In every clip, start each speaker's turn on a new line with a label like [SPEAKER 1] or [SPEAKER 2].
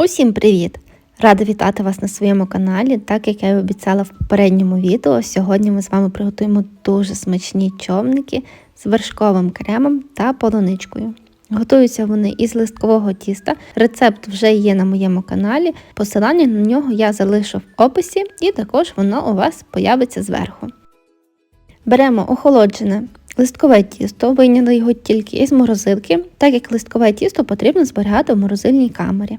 [SPEAKER 1] Усім привіт! Рада вітати вас на своєму каналі. Так як я і обіцяла в попередньому відео, сьогодні ми з вами приготуємо дуже смачні човники з вершковим кремом та полуничкою. Готуються вони із листкового тіста. Рецепт вже є на моєму каналі. Посилання на нього я залишу в описі, і також воно у вас появиться зверху. Беремо охолоджене листкове тісто, вийняли його тільки із морозилки, так як листкове тісто потрібно зберігати в морозильній камері.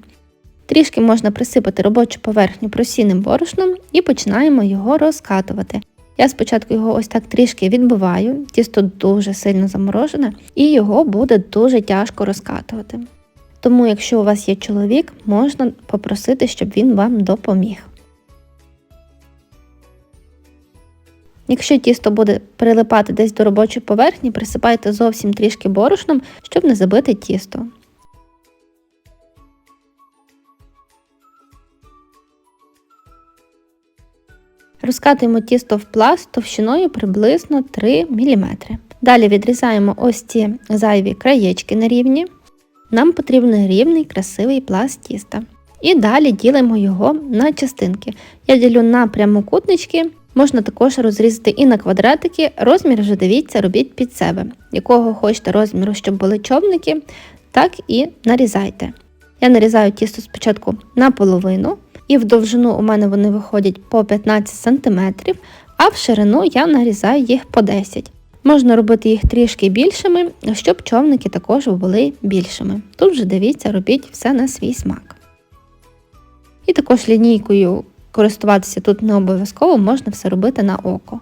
[SPEAKER 1] Трішки можна присипати робочу поверхню просінним борошном і починаємо його розкатувати. Я спочатку його ось так трішки відбиваю, тісто дуже сильно заморожене, і його буде дуже тяжко розкатувати. Тому, якщо у вас є чоловік, можна попросити, щоб він вам допоміг. Якщо тісто буде прилипати десь до робочої поверхні, присипайте зовсім трішки борошном, щоб не забити тісто. Розкатуємо тісто в пласт товщиною приблизно 3 мм. Далі відрізаємо ось ці зайві краєчки на рівні. Нам потрібен рівний красивий пласт тіста. І далі ділимо його на частинки. Я ділю на прямокутнички, можна також розрізати і на квадратики. Розмір вже дивіться, робіть під себе. Якого хочете розміру, щоб були човники, так і нарізайте. Я нарізаю тісто спочатку наполовину, і в довжину у мене вони виходять по 15 см, а в ширину я нарізаю їх по 10 Можна робити їх трішки більшими, щоб човники також були більшими. Тут вже дивіться, робіть все на свій смак. І також лінійкою користуватися тут не обов'язково, можна все робити на око.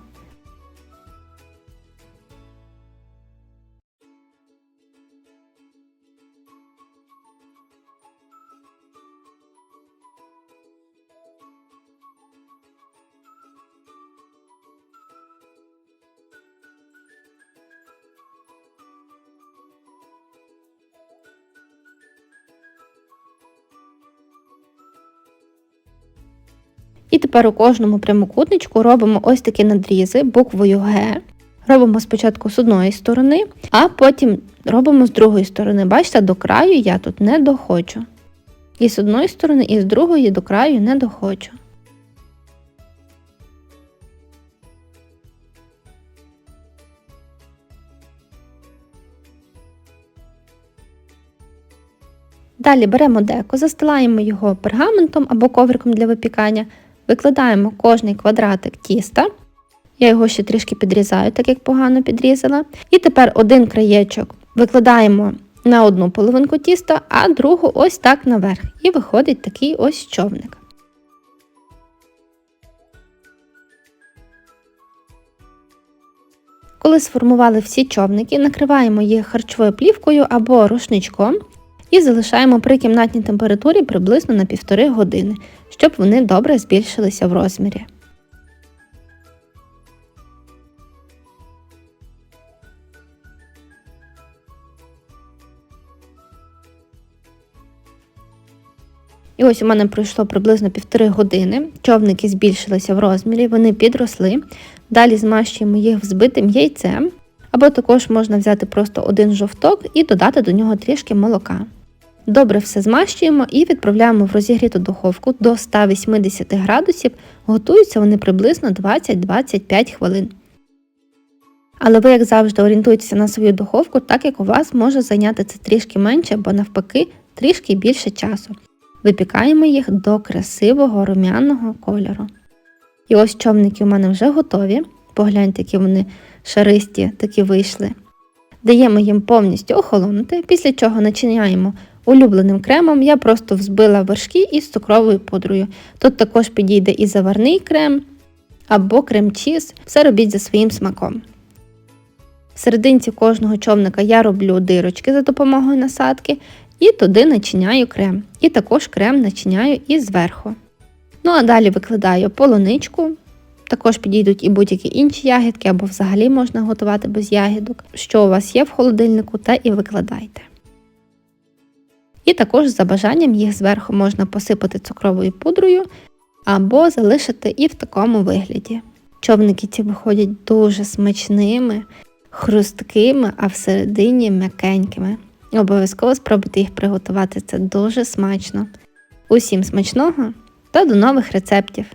[SPEAKER 1] Тепер у кожному прямокутничку робимо ось такі надрізи буквою Г. Робимо спочатку з одної сторони, а потім робимо з другої сторони. Бачите, до краю я тут не доходжу. І з одної сторони, і з другої до краю не доходжу. Далі беремо деко, застилаємо його пергаментом або ковриком для випікання, викладаємо кожний квадратик тіста. Я його ще трішки підрізаю, так як погано підрізала. І тепер один краєчок викладаємо на одну половинку тіста, а другу ось так наверх. І виходить такий ось човник. Коли сформували всі човники, накриваємо їх харчовою плівкою або рушничком і залишаємо при кімнатній температурі приблизно на півтори години, щоб вони добре збільшилися в розмірі. І ось у мене пройшло приблизно півтори години. Човники збільшилися в розмірі, вони підросли. Далі змащуємо їх взбитим яйцем, або також можна взяти просто один жовток і додати до нього трішки молока. Добре все змащуємо і відправляємо в розігріту духовку до 180 градусів, готуються вони приблизно 20-25 хвилин. Але ви, як завжди, орієнтуйтеся на свою духовку, так як у вас може зайняти це трішки менше або навпаки трішки більше часу. Випікаємо їх до красивого рум'яного кольору. І ось човники у мене вже готові. Погляньте, які вони шаристі такі вийшли. Даємо їм повністю охолонути, після чого начиняємо улюбленим кремом. Я просто взбила вершки із цукровою пудрою. Тут також підійде і заварний крем або крем-чіз, все робіть за своїм смаком. В серединці кожного човника я роблю дирочки за допомогою насадки і туди начиняю крем. І також крем начиняю і зверху. Ну а далі викладаю полуничку. Також підійдуть і будь-які інші ягідки, або взагалі можна готувати без ягідок, що у вас є в холодильнику, та і викладайте. І також за бажанням їх зверху можна посипати цукровою пудрою або залишити і в такому вигляді. Човники ці виходять дуже смачними, хрусткими, а всередині м'якенькими. Обов'язково спробуйте їх приготувати, це дуже смачно. Усім смачного та до нових рецептів!